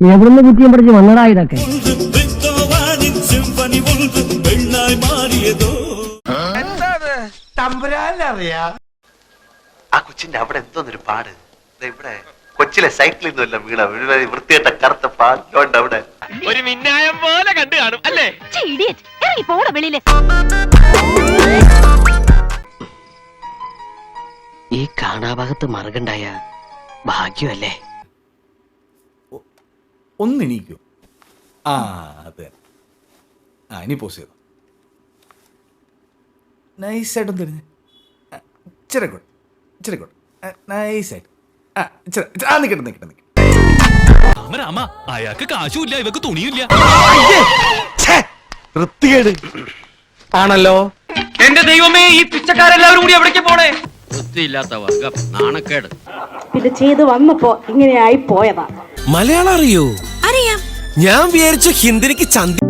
എവിടുന്ന് കുറ്റിയും പഠിച്ച് വന്നടാ ഇതൊക്കെ? ആ കൊച്ചിന്റെ അവിടെ എന്തോന്നൊരു പാട്. ദേ ഇവിടെ കൊച്ചിലെ സൈക്കിളിൽ നിന്നല്ല വീണ വീണ വൃത്തിയായിട്ട കറുത്ത പാട്ടുണ്ട് അവിടെ. ഒരു മിന്നായം പോലെ കണ്ടു കാണും അല്ലേ? പോണ ഇറങ്ങി വെളിയിൽ. ഈ കാണാഭാഗത്ത് മറുകണ്ടായ ഭാഗ്യമല്ലേ? ഒന്നെണീക്കൂ. ആ അതെ. ആ ഇനി പോസ് ചെയ്തു. നൈസായിട്ടും തരുന്നേ ഇച്ചിരി കൂടെ ഇച്ചിരി കൂടെ. നൈസായിട്ട് ആ ഇച്ചിരി ആ നിൽക്കട്ടെ നിൽക്കട്ടെ നിൽക്കട്ടെ രാമ അയാൾക്ക് കാശുമില്ല ഇവക്ക് തുണിയില്ല വൃത്തികേട്. ആണല്ലോ. എന്റെ ദൈവമേ ഈ പിച്ചക്കാരെല്ലാവരും കൂടി എവിടേക്ക് പോണേ? വൃത്തിയില്ലാത്ത വർഗം നാണക്കേട്. ഇത് ചെയ്ത് വന്നപ്പോ ഇങ്ങനെയായി പോയതാ. മലയാളം അറിയോ? ഞാൻ വിചാരിച്ചു ഹിന്ദിനിക്ക് ചന്തി